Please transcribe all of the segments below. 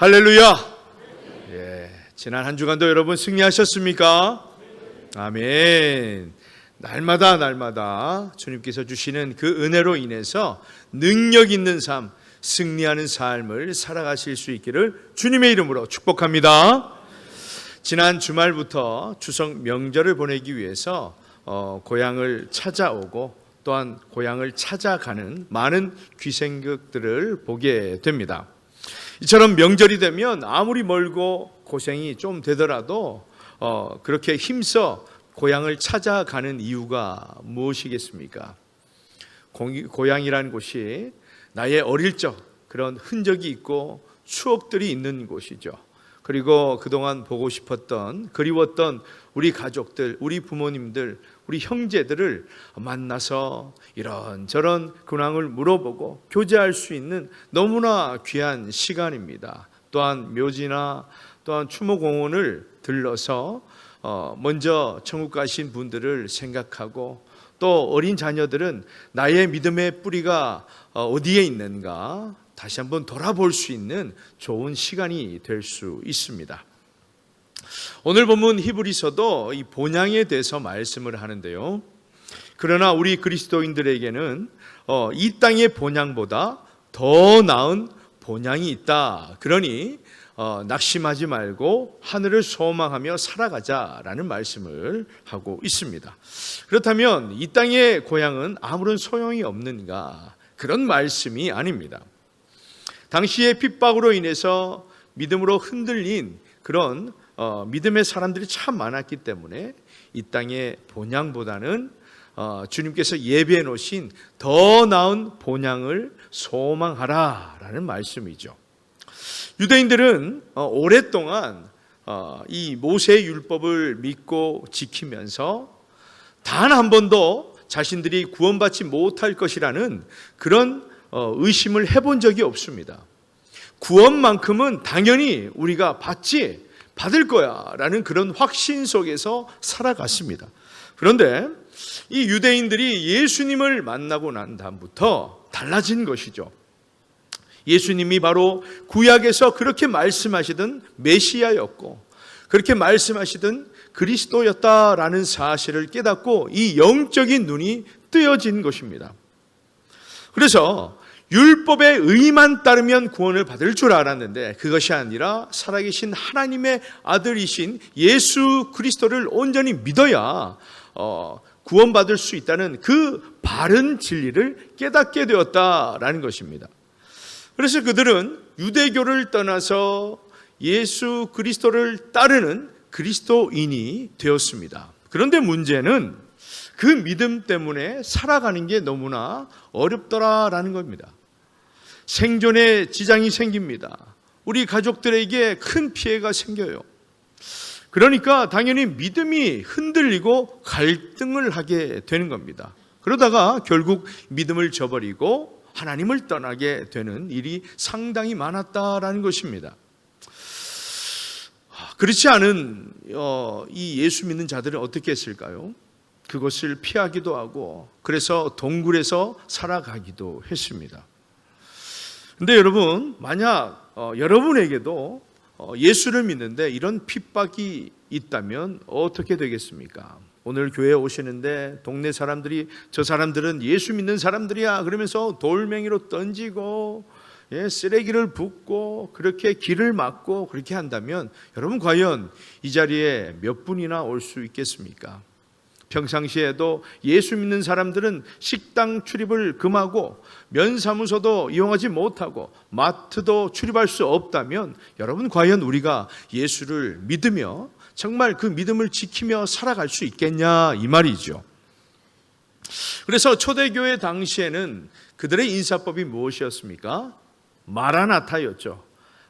할렐루야. 예, 지난 한 주간도 여러분 승리하셨습니까? 아멘. 날마다 날마다 주님께서 주시는 그 은혜로 인해서 능력 있는 삶, 승리하는 삶을 살아가실 수 있기를 주님의 이름으로 축복합니다. 지난 주말부터 추석 명절을 보내기 위해서 어, 고향을 찾아오고 또한 고향을 찾아가는 많은 귀생객들을 보게 됩니다. 이처럼 명절이 되면 아무리 멀고 고생이 좀 되더라도 어, 그렇게 힘써 고향을 찾아가는 이유가 무엇이겠습니까? 공- 고향이라는 곳이 나의 어릴 적 그런 흔적이 있고 추억들이 있는 곳이죠. 그리고 그동안 보고 싶었던 그리웠던 우리 가족들, 우리 부모님들, 우리 형제들을 만나서 이런저런 근황을 물어보고 교제할 수 있는 너무나 귀한 시간입니다. 또한 묘지나 또한 추모공원을 들러서 어, 먼저 천국 가신 분들을 생각하고 또 어린 자녀들은 나의 믿음의 뿌리가 어, 어디에 있는가 다시 한번 돌아볼 수 있는 좋은 시간이 될 수 있습니다. 오늘 본문 히브리서도 이 본향에 대해서 말씀을 하는데요. 그러나 우리 그리스도인들에게는 어, 이 땅의 본향보다 더 나은 본향이 있다. 그러니 어, 낙심하지 말고 하늘을 소망하며 살아가자라는 말씀을 하고 있습니다. 그렇다면 이 땅의 고향은 아무런 소용이 없는가? 그런 말씀이 아닙니다. 당시의 핍박으로 인해서 믿음으로 흔들린 그런 어, 믿음의 사람들이 참 많았기 때문에 이 땅의 본향보다는 어, 주님께서 예비해 놓으신 더 나은 본향을 소망하라라는 말씀이죠. 유대인들은 어, 오랫동안 어, 이 모세의 율법을 믿고 지키면서 단 한 번도 자신들이 구원받지 못할 것이라는 그런 어, 의심을 해본 적이 없습니다. 구원만큼은 당연히 우리가 받지 받을 거야라는 그런 확신 속에서 살아갔습니다. 그런데 이 유대인들이 예수님을 만나고 난 다음부터 달라진 것이죠. 예수님이 바로 구약에서 그렇게 말씀하시던 메시아였고 그렇게 말씀하시던 그리스도였다라는 사실을 깨닫고 이 영적인 눈이 뜨여진 것입니다. 그래서 율법의 의만 따르면 구원을 받을 줄 알았는데 그것이 아니라 살아계신 하나님의 아들이신 예수 그리스도를 온전히 믿어야 어, 구원받을 수 있다는 그 바른 진리를 깨닫게 되었다라는 것입니다. 그래서 그들은 유대교를 떠나서 예수 그리스도를 따르는 그리스도인이 되었습니다. 그런데 문제는 그 믿음 때문에 살아가는 게 너무나 어렵더라라는 겁니다. 생존에 지장이 생깁니다. 우리 가족들에게 큰 피해가 생겨요. 그러니까 당연히 믿음이 흔들리고 갈등을 하게 되는 겁니다. 그러다가 결국 믿음을 저버리고 하나님을 떠나게 되는 일이 상당히 많았다라는 것입니다. 그렇지 않은 어, 이 예수 믿는 자들은 어떻게 했을까요? 그것을 피하기도 하고 그래서 동굴에서 살아가기도 했습니다. 근데 여러분 만약 어, 여러분에게도 어, 예수를 믿는데 이런 핍박이 있다면 어떻게 되겠습니까? 오늘 교회에 오시는데 동네 사람들이 저 사람들은 예수 믿는 사람들이야 그러면서 돌멩이로 던지고 예, 쓰레기를 붓고 그렇게 길을 막고 그렇게 한다면 여러분 과연 이 자리에 몇 분이나 올 수 있겠습니까? 평상시에도 예수 믿는 사람들은 식당 출입을 금하고 면사무소도 이용하지 못하고 마트도 출입할 수 없다면 여러분 과연 우리가 예수를 믿으며 정말 그 믿음을 지키며 살아갈 수 있겠냐 이 말이죠. 그래서 초대교회 당시에는 그들의 인사법이 무엇이었습니까? 마라나타였죠.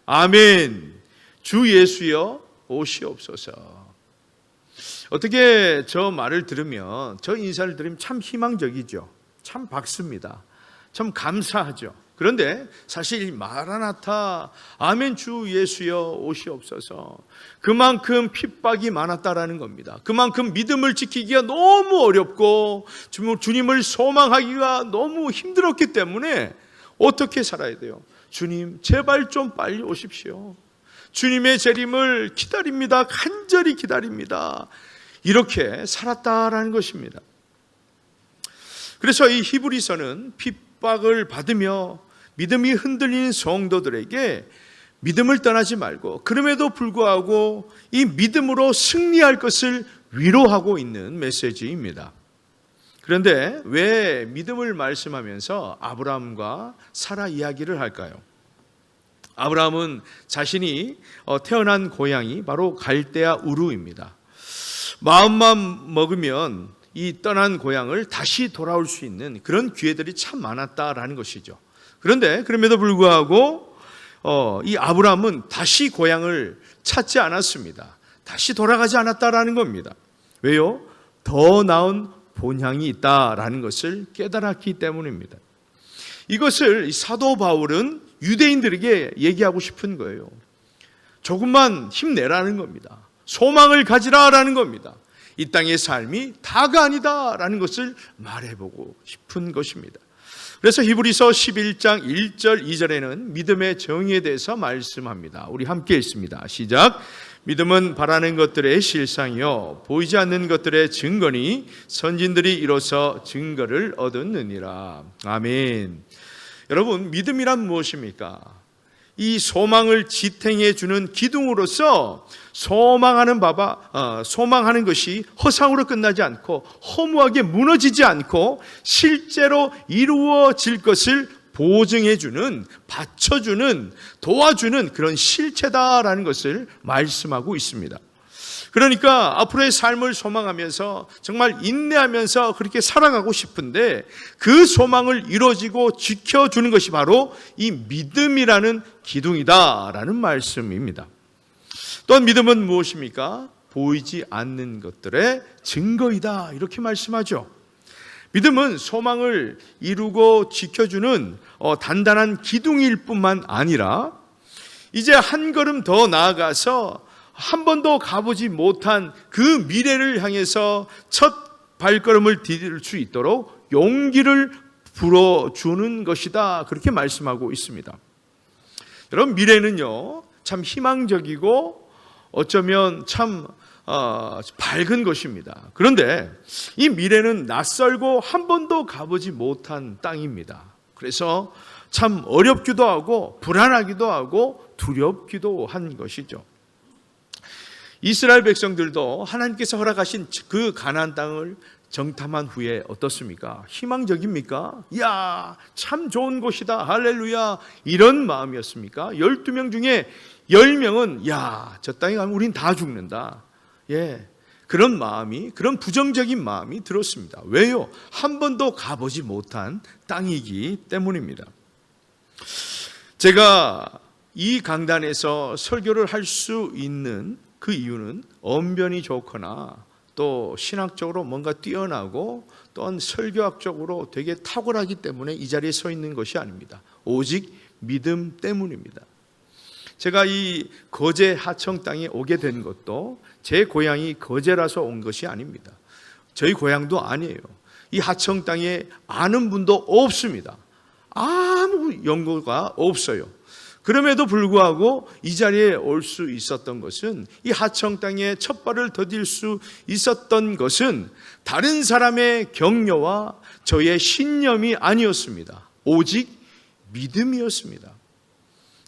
아멘. 주 예수여 오시옵소서. 어떻게 저 말을 들으면 저 인사를 들으면 참 희망적이죠. 참 박수입니다. 참 감사하죠. 그런데 사실 마라나타 아멘 주 예수여 오시옵소서 그만큼 핍박이 많았다라는 겁니다. 그만큼 믿음을 지키기가 너무 어렵고 주님을 소망하기가 너무 힘들었기 때문에 어떻게 살아야 돼요? 주님, 제발 좀 빨리 오십시오. 주님의 재림을 기다립니다. 간절히 기다립니다. 이렇게 살았다라는 것입니다. 그래서 이 히브리서는 핍박을 받으며 믿음이 흔들리는 성도들에게 믿음을 떠나지 말고 그럼에도 불구하고 이 믿음으로 승리할 것을 위로하고 있는 메시지입니다. 그런데 왜 믿음을 말씀하면서 아브라함과 사라 이야기를 할까요? 아브라함은 자신이 어, 태어난 고향이 바로 갈대아 우루입니다. 마음만 먹으면 이 떠난 고향을 다시 돌아올 수 있는 그런 기회들이 참 많았다라는 것이죠. 그런데 그럼에도 불구하고 어, 이 아브라함은 다시 고향을 찾지 않았습니다. 다시 돌아가지 않았다라는 겁니다. 왜요? 더 나은 본향이 있다라는 것을 깨달았기 때문입니다. 이것을 사도 바울은 유대인들에게 얘기하고 싶은 거예요. 조금만 힘내라는 겁니다. 소망을 가지라라는 겁니다. 이 땅의 삶이 다가 아니다라는 것을 말해보고 싶은 것입니다. 그래서 히브리서 11장 1절 2절에는 믿음의 정의에 대해서 말씀합니다. 우리 함께 읽습니다. 시작. 믿음은 바라는 것들의 실상이요 보이지 않는 것들의 증거니 선진들이 이로써 증거를 얻었느니라. 아멘. 여러분, 믿음이란 무엇입니까? 이 소망을 지탱해 주는 기둥으로서 소망하는 바바 어, 소망하는 것이 허상으로 끝나지 않고 허무하게 무너지지 않고 실제로 이루어질 것을 보증해 주는 받쳐 주는 도와주는 그런 실체다라는 것을 말씀하고 있습니다. 그러니까 앞으로의 삶을 소망하면서 정말 인내하면서 그렇게 살아가고 싶은데 그 소망을 이루어지고 지켜주는 것이 바로 이 믿음이라는 기둥이다라는 말씀입니다. 또한 믿음은 무엇입니까? 보이지 않는 것들의 증거이다. 이렇게 말씀하죠. 믿음은 소망을 이루고 지켜주는 어, 단단한 기둥일 뿐만 아니라 이제 한 걸음 더 나아가서 한 번도 가보지 못한 그 미래를 향해서 첫 발걸음을 디딜 수 있도록 용기를 불어주는 것이다. 그렇게 말씀하고 있습니다. 여러분, 미래는요, 참 희망적이고 어쩌면 참 어, 밝은 것입니다. 그런데 이 미래는 낯설고 한 번도 가보지 못한 땅입니다. 그래서 참 어렵기도 하고 불안하기도 하고 두렵기도 한 것이죠. 이스라엘 백성들도 하나님께서 허락하신 그 가나안 땅을 정탐한 후에 어떻습니까? 희망적입니까? 야, 참 좋은 곳이다. 할렐루야. 이런 마음이었습니까? 12명 중에 10명은 야, 저 땅에 가면 우린 다 죽는다. 예. 그런 마음이 그런 부정적인 마음이 들었습니다. 왜요? 한 번도 가보지 못한 땅이기 때문입니다. 제가 이 강단에서 설교를 할 수 있는 그 이유는 언변이 좋거나 또 신학적으로 뭔가 뛰어나고 또한 설교학적으로 되게 탁월하기 때문에 이 자리에 서 있는 것이 아닙니다. 오직 믿음 때문입니다. 제가 이 거제 하청 땅에 오게 된 것도 제 고향이 거제라서 온 것이 아닙니다. 저희 고향도 아니에요. 이 하청 땅에 아는 분도 없습니다. 아무 연고가 없어요. 그럼에도 불구하고 이 자리에 올 수 있었던 것은 이 하청 땅에 첫 발을 더딜 수 있었던 것은 다른 사람의 격려와 저의 신념이 아니었습니다. 오직 믿음이었습니다.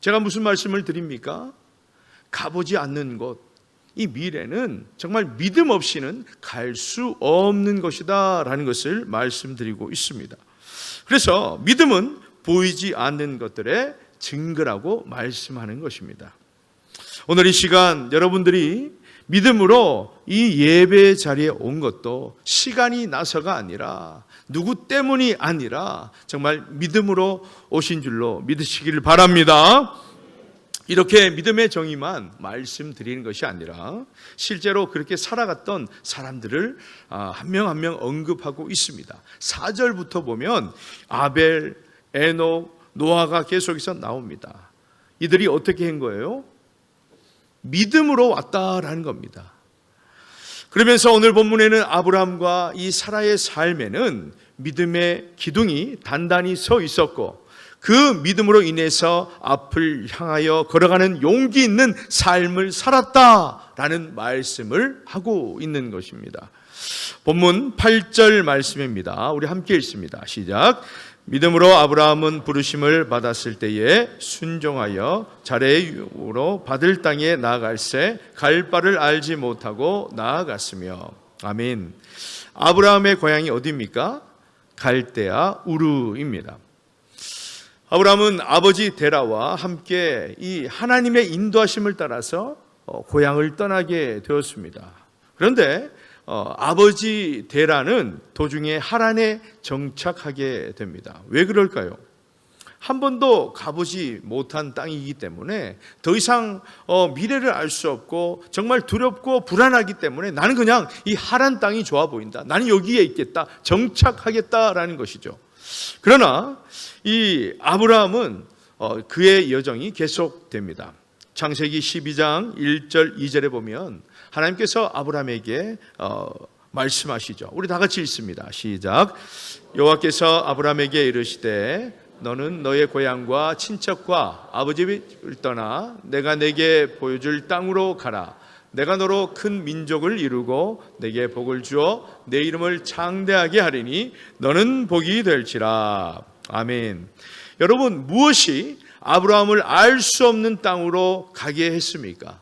제가 무슨 말씀을 드립니까? 가보지 않는 곳, 이 미래는 정말 믿음 없이는 갈 수 없는 것이다라는 것을 말씀드리고 있습니다. 그래서 믿음은 보이지 않는 것들의 증거라고 말씀하는 것입니다. 오늘 이 시간 여러분들이 믿음으로 이 예배 자리에 온 것도 시간이 나서가 아니라 누구 때문이 아니라 정말 믿음으로 오신 줄로 믿으시기를 바랍니다. 이렇게 믿음의 정의만 말씀드리는 것이 아니라 실제로 그렇게 살아갔던 사람들을 한 명 한 명 언급하고 있습니다. 4절부터 보면 아벨, 에녹, 노아가 계속해서 나옵니다. 이들이 어떻게 한 거예요? 믿음으로 왔다라는 겁니다. 그러면서 오늘 본문에는 아브라함과 이 사라의 삶에는 믿음의 기둥이 단단히 서 있었고 그 믿음으로 인해서 앞을 향하여 걸어가는 용기 있는 삶을 살았다라는 말씀을 하고 있는 것입니다. 본문 8절 말씀입니다. 우리 함께 읽습니다. 시작. 믿음으로 아브라함은 부르심을 받았을 때에 순종하여 유로 받을 땅에 나아갈새 갈 바를 알지 못하고 나아갔으며 아멘. 아브라함의 고향이 어디입니까? 갈대아 우르입니다. 아브라함은 아버지 데라와 함께 이 하나님의 인도하심을 따라서 어, 고향을 떠나게 되었습니다. 그런데 어, 아버지 데라는 도중에 하란에 정착하게 됩니다. 왜 그럴까요? 한 번도 가보지 못한 땅이기 때문에 더 이상 어, 미래를 알 수 없고 정말 두렵고 불안하기 때문에 나는 그냥 이 하란 땅이 좋아 보인다. 나는 여기에 있겠다. 정착하겠다라는 것이죠. 그러나 이 아브라함은 어, 그의 여정이 계속됩니다. 창세기 12장 1절 2절에 보면 하나님께서 아브라함에게 어, 말씀하시죠. 우리 다 같이 읽습니다. 시작. 여호와께서 아브라함에게 이르시되 너는 너의 고향과 친척과 아버지 를 떠나 내가 내게 보여줄 땅으로 가라. 내가 너로 큰 민족을 이루고 내게 복을 주어 내 이름을 창대하게 하리니 너는 복이 될지라. 아멘. 여러분 무엇이 아브라함을 알 수 없는 땅으로 가게 했습니까?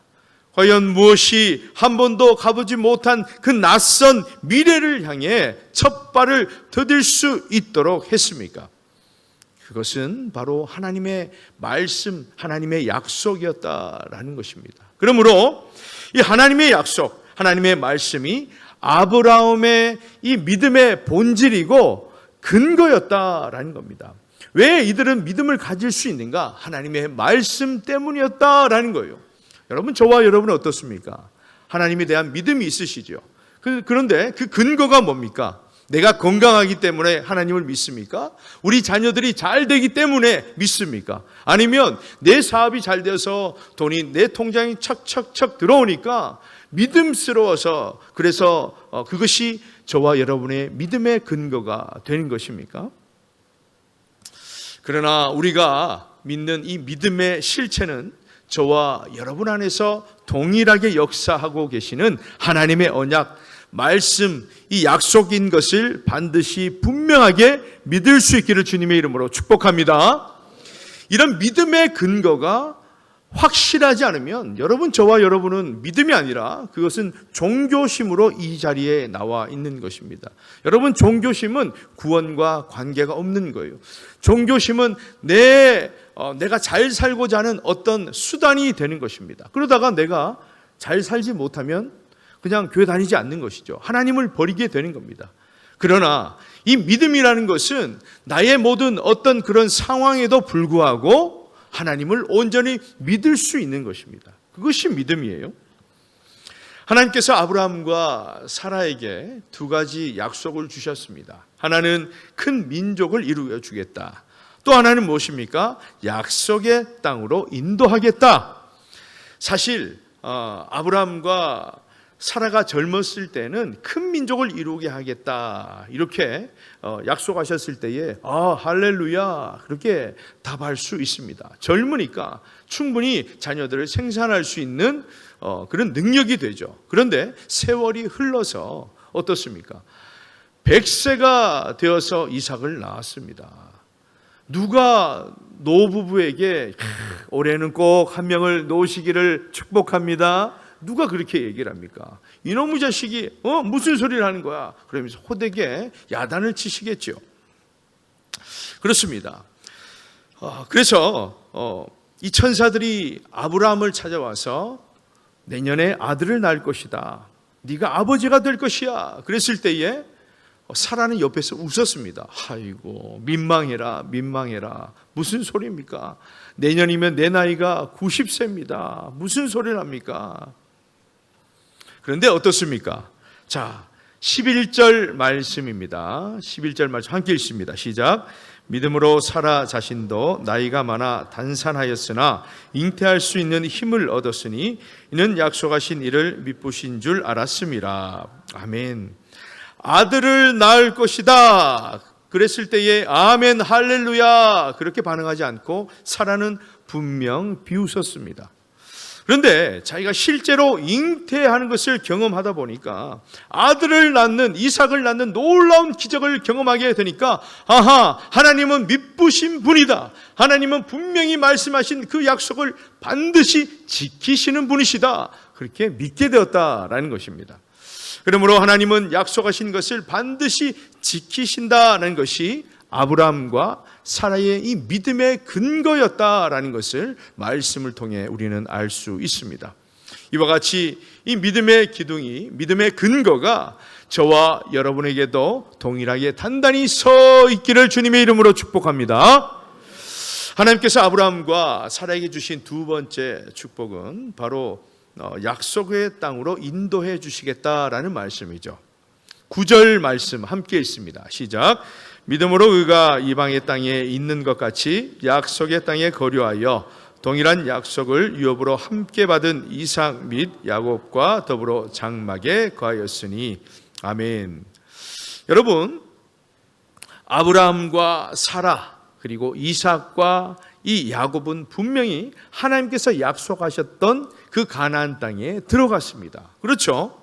과연 무엇이 한 번도 가보지 못한 그 낯선 미래를 향해 첫 발을 더딜 수 있도록 했습니까? 그것은 바로 하나님의 말씀, 하나님의 약속이었다라는 것입니다. 그러므로 이 하나님의 약속, 하나님의 말씀이 아브라함의 이 믿음의 본질이고 근거였다라는 겁니다. 왜 이들은 믿음을 가질 수 있는가? 하나님의 말씀 때문이었다라는 거예요. 여러분, 저와 여러분은 어떻습니까? 하나님에 대한 믿음이 있으시죠? 그, 그런데 그 근거가 뭡니까? 내가 건강하기 때문에 하나님을 믿습니까? 우리 자녀들이 잘 되기 때문에 믿습니까? 아니면 내 사업이 잘 되어서 돈이 내 통장에 척척척 들어오니까 믿음스러워서 그래서 어, 그것이 저와 여러분의 믿음의 근거가 되는 것입니까? 그러나 우리가 믿는 이 믿음의 실체는 저와 여러분 안에서 동일하게 역사하고 계시는 하나님의 언약, 말씀, 이 약속인 것을 반드시 분명하게 믿을 수 있기를 주님의 이름으로 축복합니다. 이런 믿음의 근거가 확실하지 않으면 여러분 저와 여러분은 믿음이 아니라 그것은 종교심으로 이 자리에 나와 있는 것입니다. 여러분 종교심은 구원과 관계가 없는 거예요. 종교심은 내 어, 내가 잘 살고자 하는 어떤 수단이 되는 것입니다. 그러다가 내가 잘 살지 못하면 그냥 교회 다니지 않는 것이죠. 하나님을 버리게 되는 겁니다. 그러나 이 믿음이라는 것은 나의 모든 어떤 그런 상황에도 불구하고 하나님을 온전히 믿을 수 있는 것입니다. 그것이 믿음이에요. 하나님께서 아브라함과 사라에게 두 가지 약속을 주셨습니다. 하나는 큰 민족을 이루어 주겠다. 또 하나는 무엇입니까? 약속의 땅으로 인도하겠다. 사실 어, 아브라함과 사라가 젊었을 때는 큰 민족을 이루게 하겠다 이렇게 어, 약속하셨을 때에 아 할렐루야 그렇게 답할 수 있습니다. 젊으니까 충분히 자녀들을 생산할 수 있는 어, 그런 능력이 되죠. 그런데 세월이 흘러서 어떻습니까? 100세가 되어서 이삭을 낳았습니다. 누가 노부부에게 올해는 꼭 한 명을 놓으시기를 축복합니다. 누가 그렇게 얘기를 합니까? 이놈의 자식이 어 무슨 소리를 하는 거야? 그러면서 호되게 야단을 치시겠죠. 그렇습니다. 어, 그래서 어, 이 천사들이 아브라함을 찾아와서 내년에 아들을 낳을 것이다. 네가 아버지가 될 것이야. 그랬을 때에 사라는 옆에서 웃었습니다. 아이고 민망해라 민망해라 무슨 소리입니까? 내년이면 내 나이가 90세입니다. 무슨 소리를 합니까? 그런데 어떻습니까? 자, 11절 말씀입니다. 11절 말씀 함께 읽습니다. 시작. 믿음으로 사라 자신도 나이가 많아 단산하였으나 잉태할 수 있는 힘을 얻었으니 이는 약속하신 이를 믿부신 줄 알았습니다. 아멘. 아들을 낳을 것이다. 그랬을 때에 아멘 할렐루야 그렇게 반응하지 않고 사라는 분명 비웃었습니다. 그런데 자기가 실제로 잉태하는 것을 경험하다 보니까 아들을 낳는 이삭을 낳는 놀라운 기적을 경험하게 되니까 아하 하나님은 미쁘신 분이다. 하나님은 분명히 말씀하신 그 약속을 반드시 지키시는 분이시다. 그렇게 믿게 되었다라는 것입니다. 그러므로 하나님은 약속하신 것을 반드시 지키신다는 것이 아브라함과 사라의 이 믿음의 근거였다라는 것을 말씀을 통해 우리는 알 수 있습니다. 이와 같이 이 믿음의 기둥이 믿음의 근거가 저와 여러분에게도 동일하게 단단히 서 있기를 주님의 이름으로 축복합니다. 하나님께서 아브라함과 사라에게 주신 두 번째 축복은 바로 어, 약속의 땅으로 인도해 주시겠다라는 말씀이죠. 구절 말씀 함께 있습니다. 시작. 믿음으로 그가 이방의 땅에 있는 것 같이 약속의 땅에 거류하여 동일한 약속을 유업으로 함께 받은 이삭 및 야곱과 더불어 장막에 거하였으니 아멘. 여러분 아브라함과 사라 그리고 이삭과 이 야곱은 분명히 하나님께서 약속하셨던 그 가나안 땅에 들어갔습니다. 그렇죠?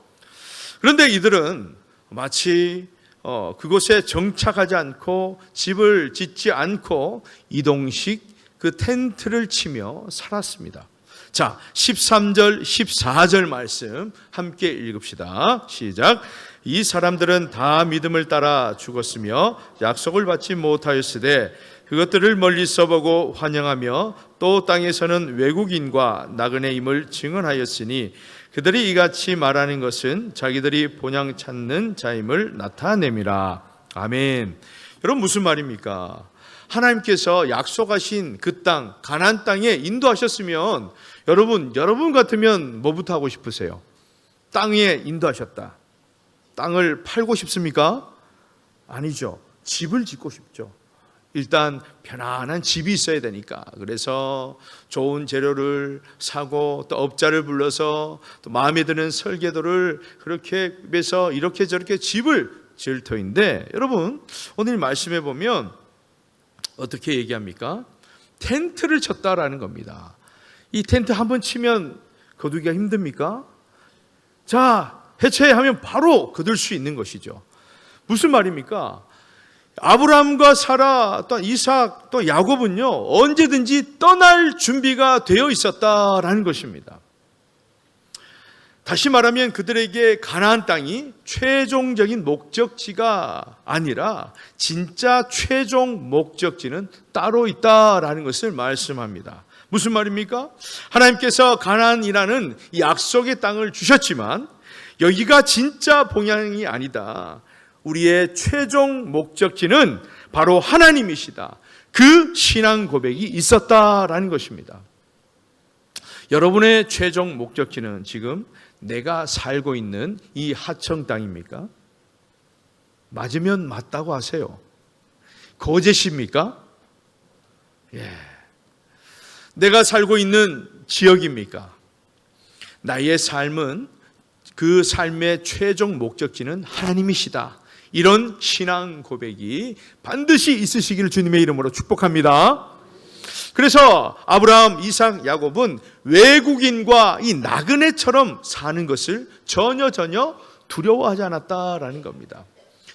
그런데 이들은 마치 어, 그곳에 정착하지 않고 집을 짓지 않고 이동식 그 텐트를 치며 살았습니다. 자, 13절, 14절 말씀 함께 읽읍시다. 시작. 이 사람들은 다 믿음을 따라 죽었으며 약속을 받지 못하였으되 그것들을 멀리서 보고 환영하며 또 땅에서는 외국인과 나그네임을 증언하였으니 그들이 이같이 말하는 것은 자기들이 본향 찾는 자임을 나타냄이라. 아멘. 여러분 무슨 말입니까? 하나님께서 약속하신 그 땅, 가나안 땅에 인도하셨으면 여러분, 여러분 같으면 뭐부터 하고 싶으세요? 땅에 인도하셨다. 땅을 팔고 싶습니까? 아니죠. 집을 짓고 싶죠. 일단 편안한 집이 있어야 되니까 그래서 좋은 재료를 사고 또 업자를 불러서 또 마음에 드는 설계도를 그렇게 해서 이렇게 저렇게 집을 지을 터인데 여러분 오늘 말씀해 보면 어떻게 얘기합니까? 텐트를 쳤다라는 겁니다. 이 텐트 한 번 치면 거두기가 힘듭니까? 자 해체하면 바로 거둘 수 있는 것이죠. 무슨 말입니까? 아브라함과 사라 또 이삭 또 야곱은요 언제든지 떠날 준비가 되어 있었다라는 것입니다. 다시 말하면 그들에게 가나안 땅이 최종적인 목적지가 아니라 진짜 최종 목적지는 따로 있다라는 것을 말씀합니다. 무슨 말입니까? 하나님께서 가나안이라는 이 약속의 땅을 주셨지만 여기가 진짜 봉양이 아니다. 우리의 최종 목적지는 바로 하나님이시다. 그 신앙 고백이 있었다라는 것입니다. 여러분의 최종 목적지는 지금 내가 살고 있는 이 하청 땅입니까? 맞으면 맞다고 하세요. 거짓입니까? 예. 내가 살고 있는 지역입니까? 나의 삶은 그 삶의 최종 목적지는 하나님이시다. 이런 신앙 고백이 반드시 있으시기를 주님의 이름으로 축복합니다. 그래서 아브라함, 이삭, 야곱은 외국인과 이 나그네처럼 사는 것을 전혀 전혀 두려워하지 않았다라는 겁니다.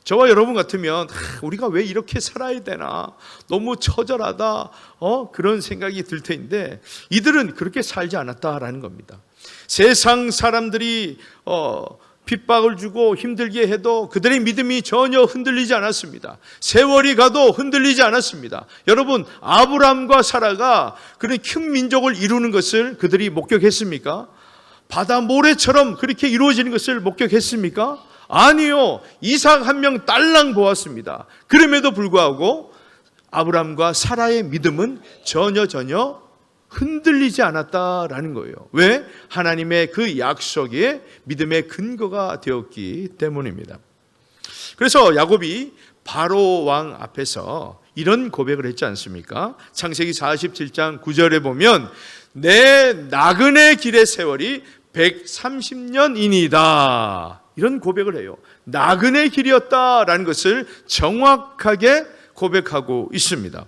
저와 여러분 같으면 우리가 왜 이렇게 살아야 되나 너무 처절하다 어 그런 생각이 들 텐데 이들은 그렇게 살지 않았다라는 겁니다. 세상 사람들이 어 핍박을 주고 힘들게 해도 그들의 믿음이 전혀 흔들리지 않았습니다. 세월이 가도 흔들리지 않았습니다. 여러분, 아브람과 사라가 그런 큰 민족을 이루는 것을 그들이 목격했습니까? 바다 모래처럼 그렇게 이루어지는 것을 목격했습니까? 아니요. 이삭 한 명 딸랑 보았습니다. 그럼에도 불구하고 아브람과 사라의 믿음은 전혀 전혀 흔들리지 않았다라는 거예요. 왜? 하나님의 그 약속에 믿음의 근거가 되었기 때문입니다. 그래서 야곱이 바로 왕 앞에서 이런 고백을 했지 않습니까? 창세기 47장 9절에 보면 내 나그네 길의 세월이 130년이니다. 이런 고백을 해요. 나그네 길이었다라는 것을 정확하게 고백하고 있습니다.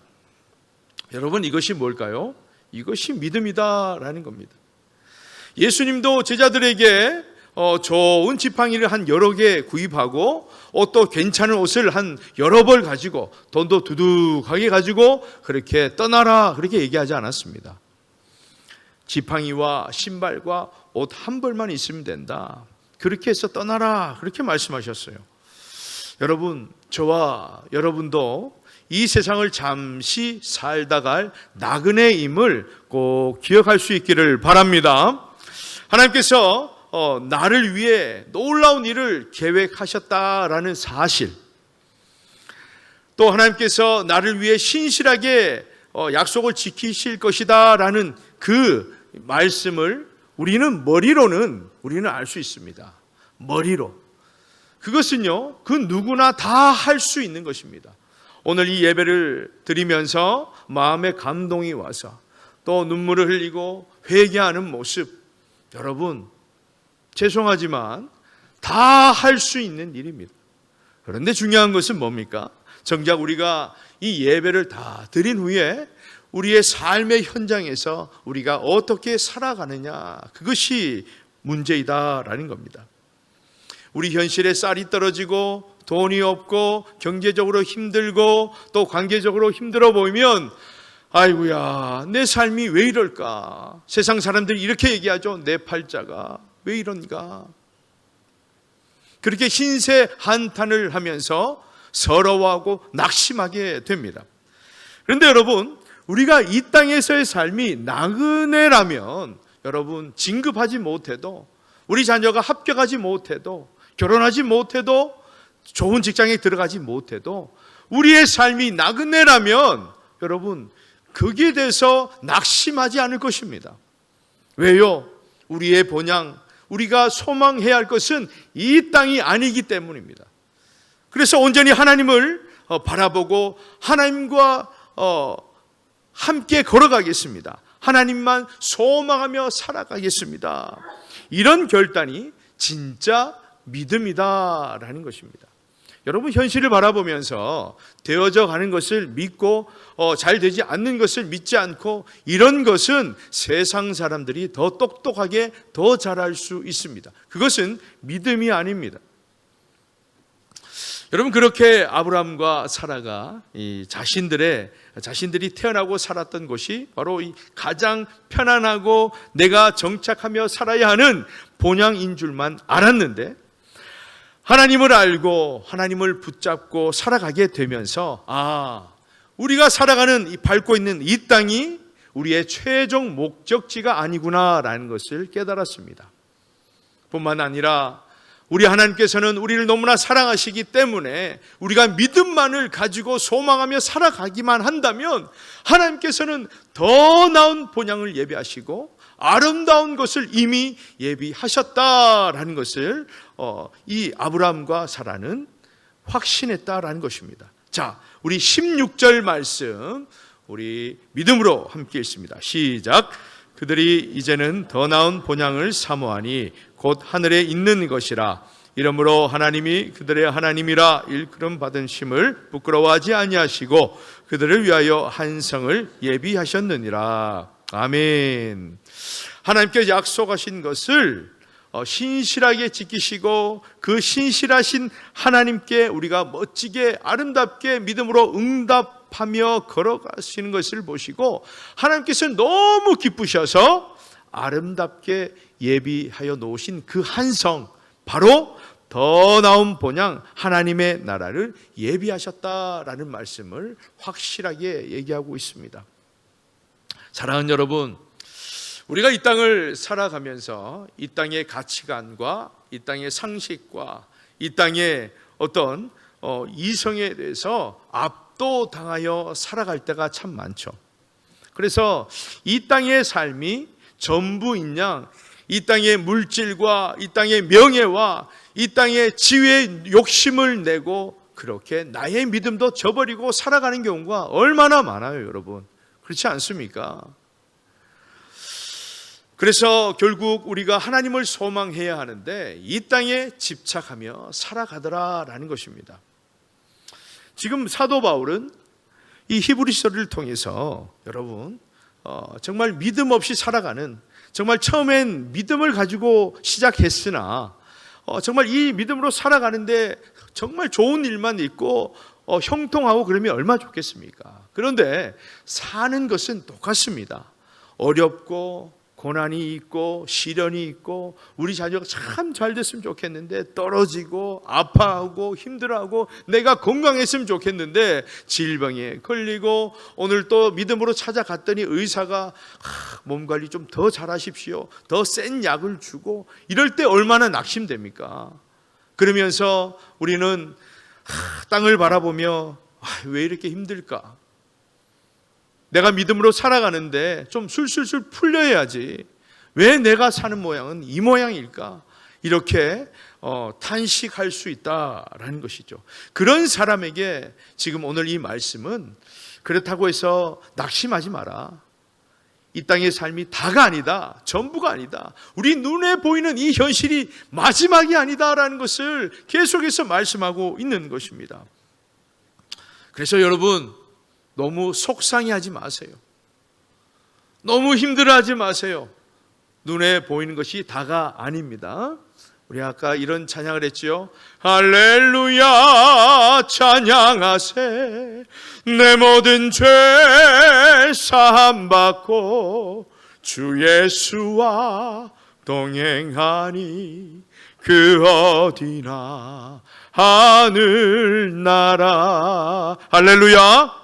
여러분 이것이 뭘까요? 이것이 믿음이다라는 겁니다. 예수님도 제자들에게 어, 좋은 지팡이를 한 여러 개 구입하고 옷도 괜찮은 옷을 한 여러 벌 가지고 돈도 두둑하게 가지고 그렇게 떠나라 그렇게 얘기하지 않았습니다. 지팡이와 신발과 옷 한 벌만 있으면 된다. 그렇게 해서 떠나라 그렇게 말씀하셨어요. 여러분 저와 여러분도 이 세상을 잠시 살다 갈 나그네임을 꼭 기억할 수 있기를 바랍니다. 하나님께서 어, 나를 위해 놀라운 일을 계획하셨다라는 사실, 또 하나님께서 나를 위해 신실하게 어, 약속을 지키실 것이다라는 그 말씀을 우리는 머리로는 우리는 알 수 있습니다. 머리로. 그것은요, 그 누구나 다 할 수 있는 것입니다. 오늘 이 예배를 드리면서 마음에 감동이 와서 또 눈물을 흘리고 회개하는 모습, 여러분, 죄송하지만 다 할 수 있는 일입니다. 그런데 중요한 것은 뭡니까? 정작 우리가 이 예배를 다 드린 후에 우리의 삶의 현장에서 우리가 어떻게 살아가느냐, 그것이 문제이다라는 겁니다. 우리 현실에 쌀이 떨어지고 돈이 없고 경제적으로 힘들고 또 관계적으로 힘들어 보이면 아이고야 내 삶이 왜 이럴까? 세상 사람들이 이렇게 얘기하죠. 내 팔자가 왜 이런가? 그렇게 신세 한탄을 하면서 서러워하고 낙심하게 됩니다. 그런데 여러분 우리가 이 땅에서의 삶이 나그네라면 여러분 진급하지 못해도 우리 자녀가 합격하지 못해도 결혼하지 못해도 좋은 직장에 들어가지 못해도 우리의 삶이 나그네라면 여러분 거기에 대해서 낙심하지 않을 것입니다. 왜요? 우리의 본향, 우리가 소망해야 할 것은 이 땅이 아니기 때문입니다. 그래서 온전히 하나님을 어, 바라보고 하나님과 어, 함께 걸어가겠습니다. 하나님만 소망하며 살아가겠습니다. 이런 결단이 진짜 믿음이다라는 것입니다. 여러분 현실을 바라보면서 되어져 가는 것을 믿고 어, 잘 되지 않는 것을 믿지 않고 이런 것은 세상 사람들이 더 똑똑하게 더 잘할 수 있습니다. 그것은 믿음이 아닙니다. 여러분 그렇게 아브라함과 사라가 이 자신들의 자신들이 태어나고 살았던 곳이 바로 이 가장 편안하고 내가 정착하며 살아야 하는 본향인 줄만 알았는데 하나님을 알고 하나님을 붙잡고 살아가게 되면서 아, 우리가 살아가는 이 밟고 있는 이 땅이 우리의 최종 목적지가 아니구나라는 것을 깨달았습니다. 뿐만 아니라 우리 하나님께서는 우리를 너무나 사랑하시기 때문에 우리가 믿음만을 가지고 소망하며 살아가기만 한다면 하나님께서는 더 나은 본향을 예비하시고 아름다운 것을 이미 예비하셨다라는 것을 어, 이 아브라함과 사라는 확신했다라는 것입니다. 자, 우리 16절 말씀 우리 믿음으로 함께 읽습니다. 시작. 그들이 이제는 더 나은 본향을 사모하니 곧 하늘에 있는 것이라. 이러므로 하나님이 그들의 하나님이라 일컬음 받은 심을 부끄러워하지 아니하시고 그들을 위하여 한 성을 예비하셨느니라. 아멘. 하나님께 약속하신 것을 어, 신실하게 지키시고 그 신실하신 하나님께 우리가 멋지게 아름답게 믿음으로 응답하며 걸어가시는 것을 보시고 하나님께서 너무 기쁘셔서 아름답게 예비하여 놓으신 그 한성 바로 더 나은 본향 하나님의 나라를 예비하셨다라는 말씀을 확실하게 얘기하고 있습니다. 사랑하는 여러분, 우리가 이 땅을 살아가면서 이 땅의 가치관과 이 땅의 상식과 이 땅의 어떤 어, 이성에 대해서 압도당하여 살아갈 때가 참 많죠. 그래서 이 땅의 삶이 전부인 양, 이 땅의 물질과 이 땅의 명예와 이 땅의 지위의 욕심을 내고 그렇게 나의 믿음도 저버리고 살아가는 경우가 얼마나 많아요, 여러분. 그렇지 않습니까? 그래서 결국 우리가 하나님을 소망해야 하는데 이 땅에 집착하며 살아가더라라는 것입니다. 지금 사도 바울은 이 히브리서를 통해서 여러분 어, 정말 믿음 없이 살아가는 정말 처음엔 믿음을 가지고 시작했으나 어, 정말 이 믿음으로 살아가는데 정말 좋은 일만 있고 어, 형통하고 그러면 얼마나 좋겠습니까? 그런데 사는 것은 똑같습니다. 어렵고 고난이 있고 시련이 있고 우리 자녀가 참 잘 됐으면 좋겠는데 떨어지고 아파하고 힘들어하고 내가 건강했으면 좋겠는데 질병에 걸리고 오늘 또 믿음으로 찾아갔더니 의사가 하, 몸 관리 좀 더 잘하십시오. 더 센 약을 주고 이럴 때 얼마나 낙심됩니까? 그러면서 우리는 하, 땅을 바라보며 아, 왜 이렇게 힘들까 내가 믿음으로 살아가는데 좀 술술술 풀려야지. 왜 내가 사는 모양은 이 모양일까? 이렇게 어, 탄식할 수 있다라는 것이죠. 그런 사람에게 지금 오늘 이 말씀은 그렇다고 해서 낙심하지 마라. 이 땅의 삶이 다가 아니다. 전부가 아니다. 우리 눈에 보이는 이 현실이 마지막이 아니다라는 것을 계속해서 말씀하고 있는 것입니다. 그래서 여러분, 너무 속상해하지 마세요. 너무 힘들어하지 마세요. 눈에 보이는 것이 다가 아닙니다. 우리 아까 이런 찬양을 했지요. 할렐루야 찬양하세 내 모든 죄 사함 받고 주 예수와 동행하니 그 어디나 하늘나라 할렐루야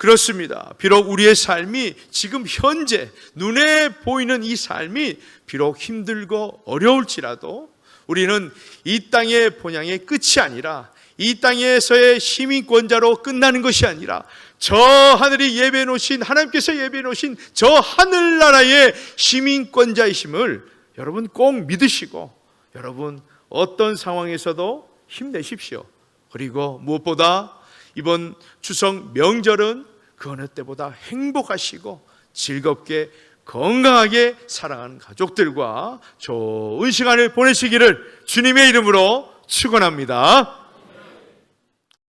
그렇습니다. 비록 우리의 삶이 지금 현재 눈에 보이는 이 삶이 비록 힘들고 어려울지라도 우리는 이 땅의 본향의 끝이 아니라 이 땅에서의 시민권자로 끝나는 것이 아니라 저 하늘이 예배 놓으신 하나님께서 예배 놓으신 저 하늘나라의 시민권자이심을 여러분 꼭 믿으시고 여러분 어떤 상황에서도 힘내십시오. 그리고 무엇보다 이번 추석 명절은 그 어느 때보다 행복하시고 즐겁게 건강하게 사랑하는 가족들과 좋은 시간을 보내시기를 주님의 이름으로 축원합니다.